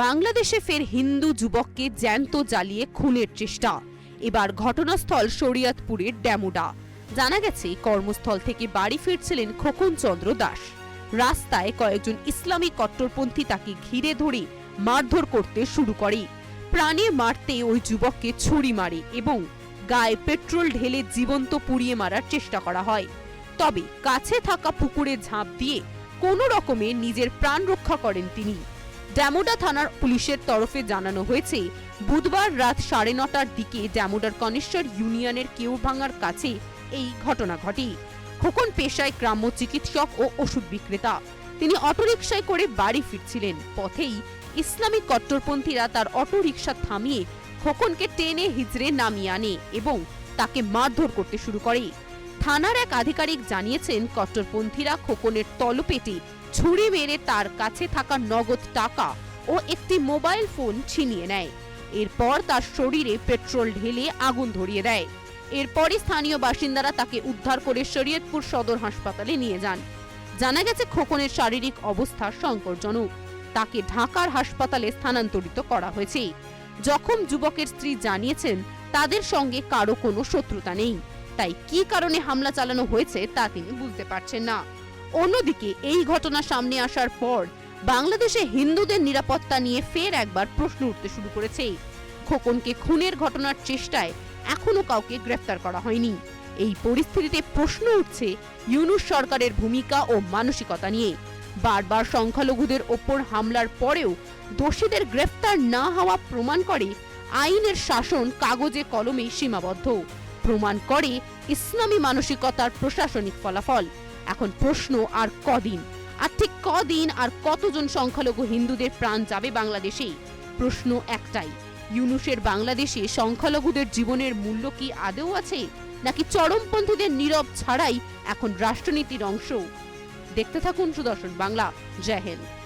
বাংলাদেশে ফের হিন্দু যুবককে জ্যান্ত জ্বালিয়ে খুনের চেষ্টা। এবার ঘটনাস্থল শরিয়াতপুরের ড্যামুডা জানা গেছে, কর্মস্থল থেকে বাড়ি ফিরছিলেন খোকন চন্দ্র দাস। রাস্তায় কয়েকজন ইসলামী কট্টরপন্থী তাকে ঘিরে ধরে মারধর করতে শুরু করে। প্রাণে মারতে ওই যুবককে ছুরি মারে এবং গায়ে পেট্রোল ঢেলে জীবন্ত পুড়িয়ে মারার চেষ্টা করা হয়। তবে কাছে থাকা পুকুরে ঝাঁপ দিয়ে কোনো রকমে নিজের প্রাণ রক্ষা করেন তিনি। ড্যামোডা থানার পুলিশের তরফে জানানো হয়েছে, বুধবার রাত সাড়ে নটার দিকে ড্যামোডার কনেশ্বর ইউনিয়নের কেউভাঙার কাছে এই ঘটনা ঘটে। খোকন পেশায় গ্রাম্য চিকিৎসক ও ওষুধ বিক্রেতা। তিনি অটোরিকশায় করে বাড়ি ফিরছিলেন। পথেই ইসলামিক কট্টরপন্থীরা তার অটোরিকশা থামিয়ে খোকনকে টেনে হিজড়ে নামিয়ে আনে এবং তাকে মারধর করতে শুরু করে। থানার এক আধিকারিক জানিয়েছেন, কট্টরপন্থীরা খোকনের তলপেটে ছুরি মেরে তার কাছে থাকা নগদ টাকা ও একটি মোবাইল ফোন ছিনিয়ে নেয়। এরপর তার শরীরে পেট্রোল ঢেলে আগুন ধরিয়ে দেয়। এরপরই স্থানীয় বাসিন্দারা তাকে উদ্ধার করে শরীয়তপুর সদর হাসপাতালে নিয়ে যান। জানা গেছে, খোকনের শারীরিক অবস্থা সংকটজনক। তাকে ঢাকার হাসপাতালে স্থানান্তরিত করা হয়েছে। জখম যুবকের স্ত্রী জানিয়েছেন, তাদের সঙ্গে কারও কোনো শত্রুতা নেই। তাই কি কারণে হামলা চালানো হয়েছে তা তিনি বুঝতে পারছেন না। অন্যদিকে, এই ঘটনা সামনে আসার পর বাংলাদেশে হিন্দুদের নিরাপত্তা নিয়ে ফের একবার প্রশ্ন উঠতে শুরু করেছে। খোকনকে খুনের ঘটনার চেষ্টায় এখনও কাউকে গ্রেফতার করা হয়নি। এই পরিস্থিতিতে প্রশ্ন উঠছে ইউনুস সরকারের ভূমিকা ও মানসিকতা নিয়ে। বারবার সংখ্যালঘুদের ওপর হামলার পরেও দোষীদের গ্রেফতার না হওয়া প্রমাণ করে আইনের শাসন কাগজে কলমে সীমাবদ্ধ। প্রমাণ করে ইসলামী মানসিকতার প্রশাসনিক ফলাফল। এখন প্রশ্ন, আর কদিন? আর ঠিক কদিন আর কতজন সংখ্যালঘু হিন্দুদের প্রাণ যাবে বাংলাদেশে? প্রশ্ন একটাই, ইউনুসের বাংলাদেশে সংখ্যালঘুদের জীবনের মূল্য কি আদেও আছে? নাকি চরমপন্থীদের নীরব ছাড়াই এখন রাষ্ট্রনীতির অংশ? দেখতে থাকুন সুদর্শন বাংলা, জয় হিন্দ।